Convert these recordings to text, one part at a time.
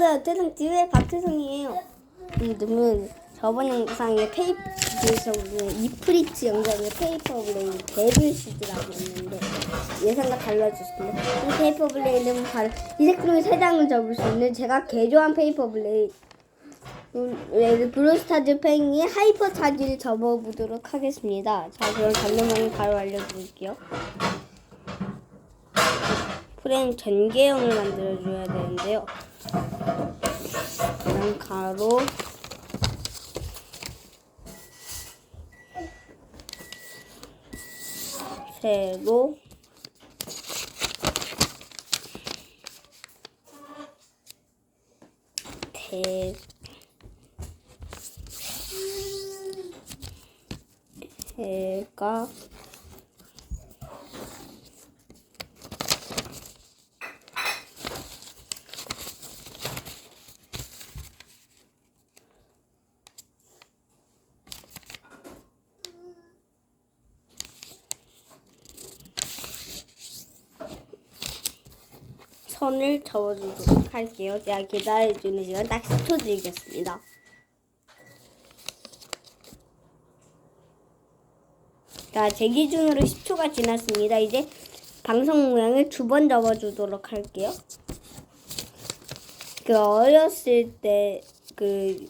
안녕하세요. 태성 TV의 박태성이에요. 오늘은 저번 영상에 페이퍼에서 이프리츠 영상에 페이퍼 블레이드 데빌 시드라고 했는데 예상과 달라졌습니다. 이 페이퍼 블레이드는 바로 이색 중에 세 장을 접을 수 있는 제가 개조한 페이퍼 블레이드 음, 브로스타즈 팽이 하이퍼 차지를 접어보도록 하겠습니다. 자, 그럼 잡는 바로 알려드릴게요. 프레임 전개형을 만들어줘야 되 는데요. 그냥 가로. 세로. 대. 해가 선을 접어주도록 할게요. 제가 기다려주는 시간 딱 10초 드리겠습니다. 자, 제 기준으로 10초가 지났습니다. 이제 방송 모양을 두 번 접어주도록 할게요. 그 어렸을 때, 그,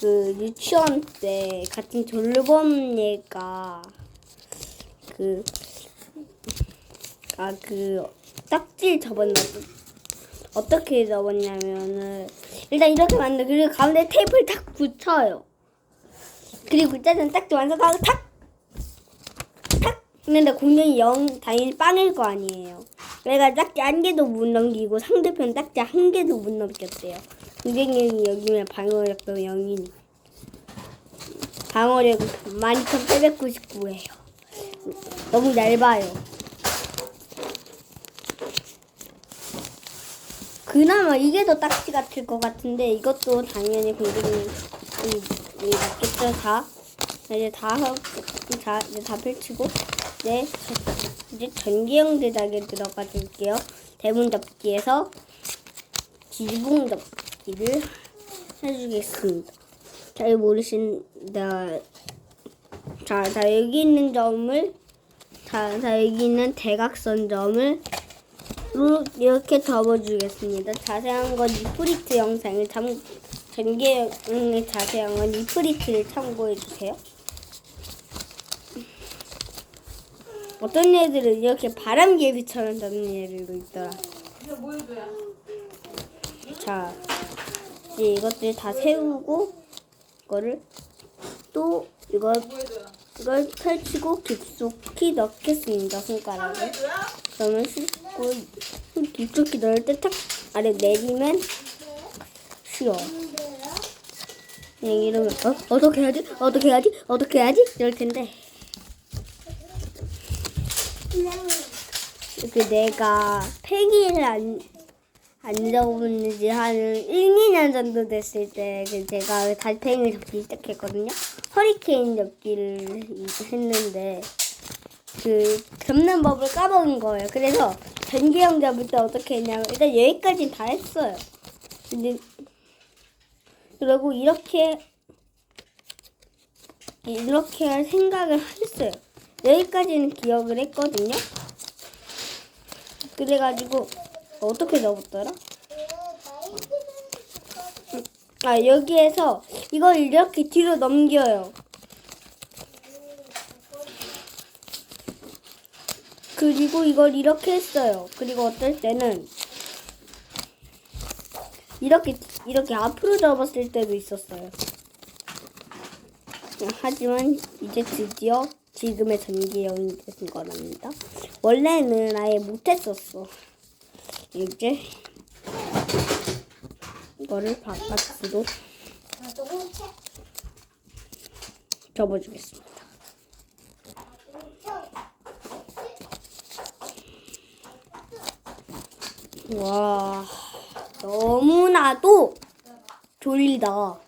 그 유치원 때 같은 돌봄 얘가 그, 아, 그, 딱지를 접었나? 어떻게 접었냐면은, 일단 이렇게 만들, 그리고 가운데 테이프를 탁 붙여요. 그리고 짜잔 딱지 완성하고 탁! 탁! 했는데 공룡이 영, 당연히 빵일 거 아니에요. 그래가 딱지 한 개도 못 넘기고 상대편 딱지 한 개도 못 넘겼대요. 공룡이 여기면 방어력도 0인. 방어력 12,899예요. 너무 얇아요. 그나마 이게 더 딱지 같을 것 같은데 이것도 당연히 공룡이 이, 이 맞겠죠 다. 이제 다 하고 자 이제 다 펼치고. 네 이제 전기형 제작에 들어가 줄게요. 대문 접기에서 지붕 접기를 해주겠습니다. 잘 모르신다. 자, 자 여기 있는 점을 자, 자 여기 있는 대각선 점을 로 이렇게 접어주겠습니다. 자세한 건 이프리트 영상을 참 전개의 자세한 건 이프리트를 참고해 주세요. 어떤 애들은 이렇게 바람개비처럼 잡는 애들도 있더라. 자, 이제 이것들 다 세우고 이거를 또 이걸 이걸 펼치고 깊숙이 넣겠습니다. 손가락을. 그러면 깊숙이 넣을 때 탁 아래 내리면 쉬워. 그냥 이러면 어 어떻게 해야지? 어떻게 해야지? 어떻게 해야지? 이럴 텐데. 그 내가 폐기를 안, 안 접은 지한 1, 2년 정도 됐을 때그 제가 달팽이를 접기 시작했거든요. 허리케인 접기를 했는데 그 접는 법을 까먹은 거예요. 그래서 전기형 잡을 때 어떻게 했냐면 일단 여기까지 다 했어요. 근데 그리고 이렇게 이렇게 할 생각을 했어요. 여기까지는 기억을 했거든요. 그래가지고 어떻게 접었더라? 아 여기에서 이걸 이렇게 뒤로 넘겨요. 그리고 이걸 이렇게 했어요. 그리고 어떨 때는 이렇게 이렇게 앞으로 접었을 때도 있었어요. 하지만 이제 드디어 지금의 전기형이 된 거랍니다. 원래는 아예 못했었어. 이제 이거를 바깥으로 접어주겠습니다. 와, 너무나도 졸리다.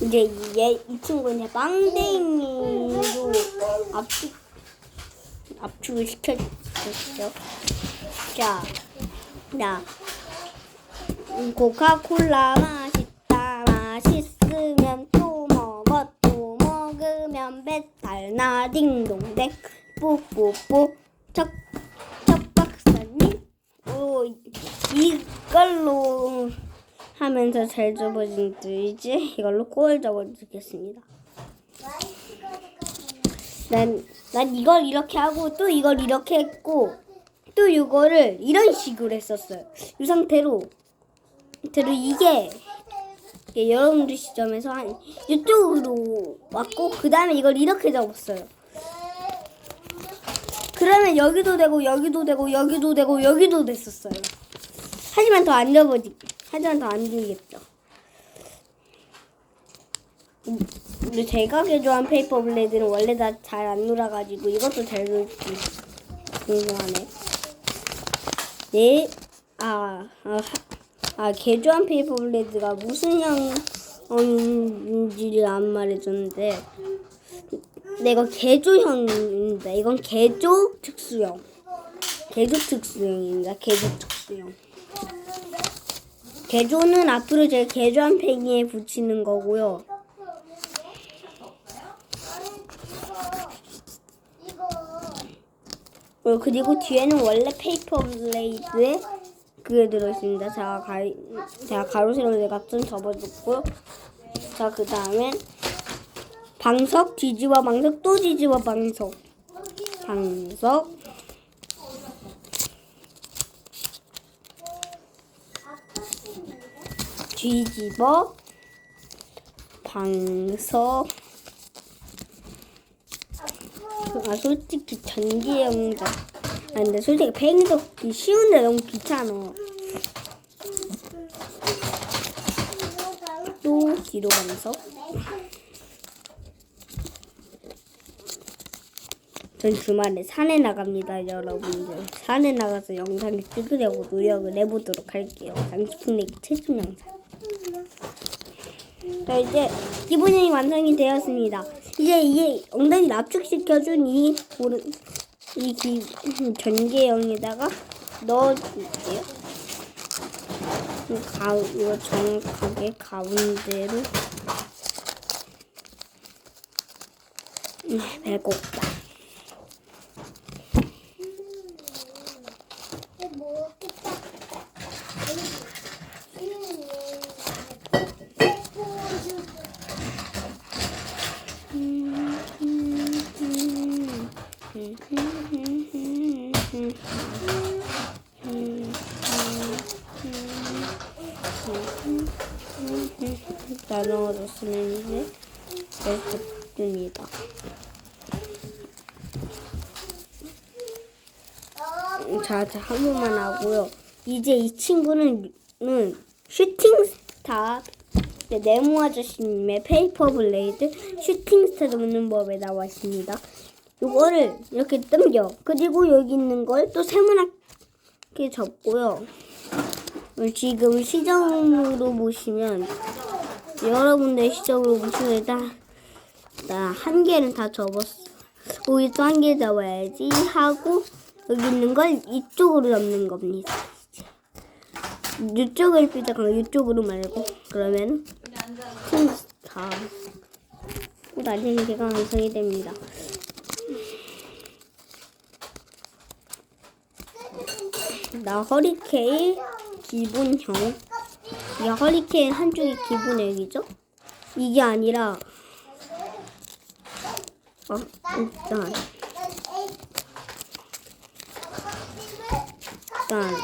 이제 얘, 이 친구는 이제 빵댕이로 압축, 압축을 시켜줬죠. 자, 자, 음, 코카콜라 맛있다. 맛있으면 또 먹어. 또 먹으면 배탈 나. 딩동댕. 뿌뿌뿌. 척, 척 박사님. 오, 이걸로 하면서 잘 접어진 듯 이제 이걸로 코를 접어주겠습니다. 난, 난 이걸 이렇게 하고 또 이걸 이렇게 했고 또 이거를 이런 식으로 했었어요. 이 상태로 상태로 이게, 이게 여러분들 시점에서 한 이쪽으로 왔고 그 다음에 이걸 이렇게 접었어요. 그러면 여기도 되고 여기도 되고 여기도 되고 여기도 됐었어요. 하지만 더 안 접어지. 하지만 더 안 되겠죠. 음, 근데 제가 개조한 페이퍼 블레이드는 원래 다 잘 안 놀아가지고 이것도 잘 놀지 궁금하네. 네, 아, 아, 하- 아 개조한 페이퍼 블레이드가 무슨 형인지를 안 말해줬는데 네, 이거 개조형입니다. 이건 개조 특수형. 개조 특수형입니다. 개조 특수형. 개조는 앞으로 제 개조한 팽이에 붙이는 거고요. 어, 그리고 뒤에는 원래 페이퍼 블레이드에 그게 들어있습니다. 자, 가, 자 가로세로 좀 접어줬고요. 자, 그 다음엔 방석, 뒤집어 방석, 또 뒤집어 방석. 방석. 뒤집어 방석. 아 솔직히 전기 영상. 아 근데 솔직히 팽이 접기 쉬운데 너무 귀찮아. 또 뒤로 방석. 전 주말에 산에 나갑니다, 여러분들. 산에 나가서 영상을 찍으려고 노력을 해보도록 할게요. 장식품 내기 최종 영상. 자, 이제 기본형이 완성이 되었습니다. 이제 이게 엉덩이를 압축시켜준 이 오른 이 기, 전개형에다가 넣어줄게요. 이 가, 이거 정확하게 가운데로 네, 배고프다. 다 넣어줬으면 이제 됐습니다. 자, 자, 한 번만 하고요. 이제 이 친구는 는 슈팅 스타 네, 네모 아저씨님의 페이퍼 블레이드 슈팅 스타 접는 법에 나와 있습니다. 요거를 이렇게 당겨. 그리고 여기 있는 걸 또 세모나게 접고요. 지금 시점으로 보시면 여러분들 시점으로 보시면 일단 나한 개는 다 접었어. 또한개 접어야지 하고 여기 있는 걸 이쪽으로 접는 겁니다. 이쪽을 삐딱하고 이쪽으로 말고 그러면 다 나중에 개가 완성이 됩니다. 나 허리케인 기본형. 이게 허리케인 한쪽이 기본형이죠? 이게 아니라 어, 일단 일단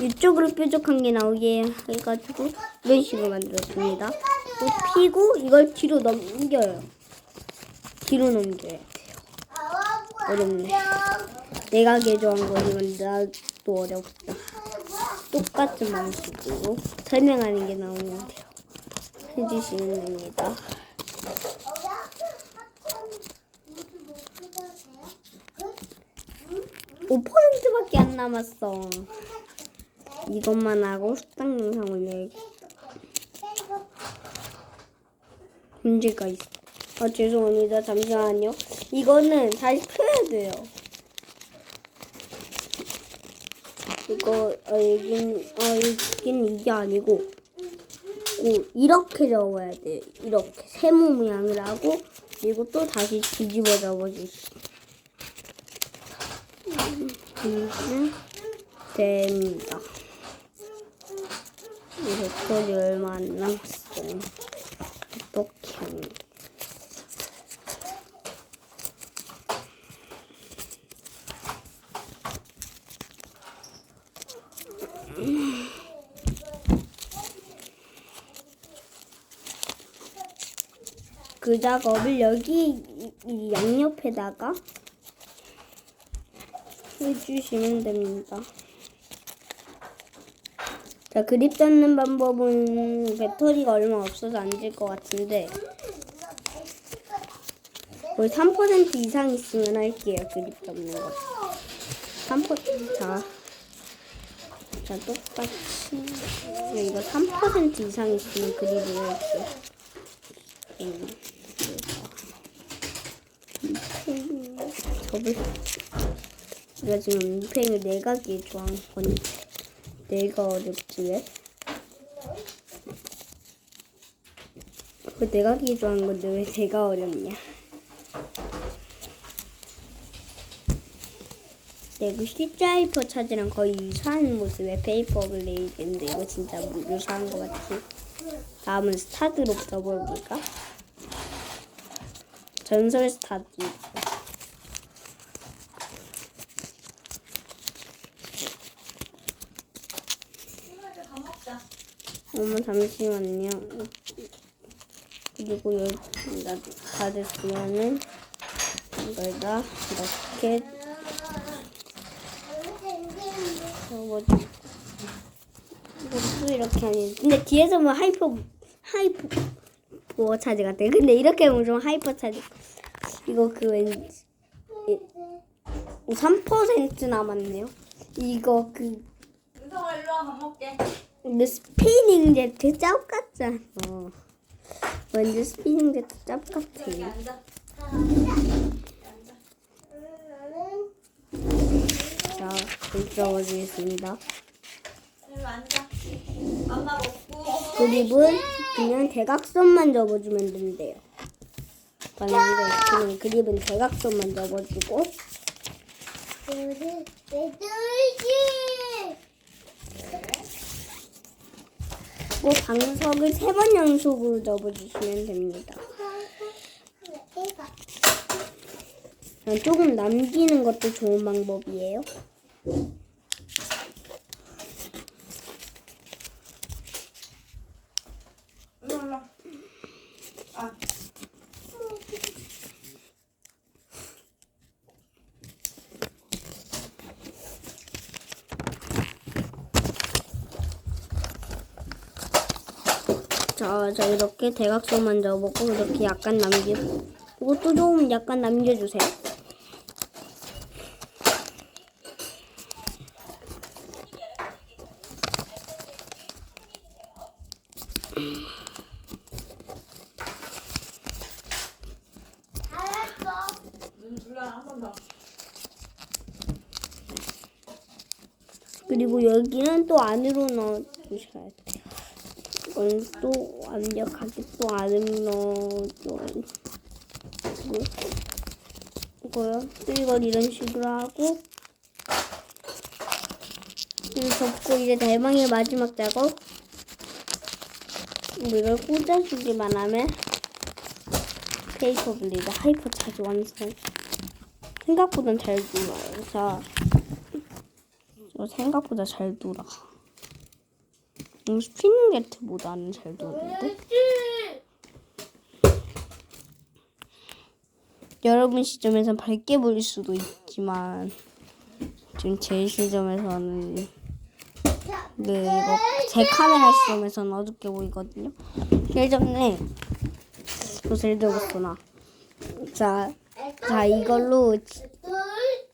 이쪽으로 뾰족한 게 나오게 해가지고 이런 식으로 만들었습니다. 또 피고 이걸 뒤로 넘겨요. 뒤로 넘겨야 돼요. 어렵네. 내가 개조한 거니까 나도 어렵다. 똑같은 방식으로 설명하는 게 나오면 돼요. 해주시면 됩니다. 5%밖에 안 남았어. 이것만 하고 숙당 영상 올려야겠다. 문제가 있어. 아 죄송합니다. 잠시만요. 이거는 다시 펴야 돼요. 이거 어 여긴 이게 아니고 오, 이렇게 접어야 돼요. 이렇게 세모 모양을 하고 그리고 또 다시 뒤집어 접어주시. 음, 됩니다. 얼마 안 남았어요. 어떻게 하는 그 작업을 여기 이- 이 양옆에다가 해주시면 됩니다. 자, 그립 잡는 방법은 배터리가 얼마 없어서 안 될 것 같은데 거의 3% 이상 있으면 할게요. 그립 잡는 거. 3% 자, 자 똑같이 이거 3% 이상 있으면 그립을 할게요. 음, 음, 접을 내가 지금 팽을 내가기에 좋아하는 건데 내가 어렵지 왜? 그 내가 기에 좋아하는 건데 왜 제가 어렵냐? 네, 그 시자이퍼 차지랑 거의 유사한 모습의 페이퍼 블레이드인데 이거 진짜 뭐 유사한 것 같지? 다음은 스타드롭 써볼까? 전설 스타드. 어머 잠시만요. 그리고 여기 다- 다 됐으면은 이걸 다 이렇게 어, 뭐지? 이것도 이렇게 하니. 근데 뒤에서 뭐 하이퍼 하이퍼 뭐 차지 같아. 근데 이렇게 하면 좀 하이퍼 차지. 이거 그 왠지 3% 남았네요. 이거 그 은성아 일로 와밥 먹게. 근데 스피닝 제트 짭 같잖아. 완전 스피닝 제트 짭 여기 같아. 앉아. 자, 들어보겠습니다. 그립은 그냥 대각선만 접어주면 된대요. 만약에 그냥 그립은 대각선만 접어주고 또 방석을 세 번 연속으로 접어주시면 됩니다. 조금 남기는 것도 좋은 방법이에요. 자, 자 이렇게 대각선만 접고 이렇게 약간 남기고 이것도 좀 약간 남겨주세요. 그리고 여기는 또 안으로 넣어주셔야 돼요. 또 완벽하게 또 돼요. 이거요. 또 이걸 이런 식으로 하고 이걸 접고 이제 대망의 마지막 작업 이걸 꽂아주기만 하면 페이퍼 블리드 하이퍼 차지 완성 생각보단 잘 돌아요 자 생각보다 잘 돌아 음, 스피닝 게트보다는 잘 도는데 여러분 시점에선 밝게 보일 수도 있지만 지금 제 시점에서는 네 이거 제 카메라 시점에서는 어둡게 보이거든요. 예전에 옷을 들었구나. 자, 자 이걸로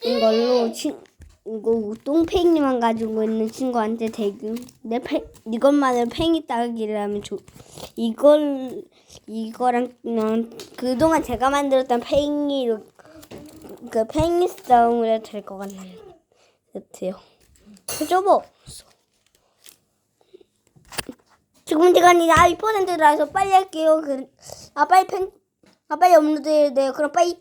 이걸로 친 이거 똥팽이만 가지고 있는 친구한테 대규 내 팽, 이것만을 팽이 따기를 하면 좋 이걸 이거랑 음, 그동안 제가 만들었던 팽이로 그 팽이 싸움을 해도 될 것. 같아요. 뭐? 지금 시간이 2%라서 빨리 할게요. 그, 아 빨리 팽, 아 빨리 업로드해야 돼요. 그럼 빨리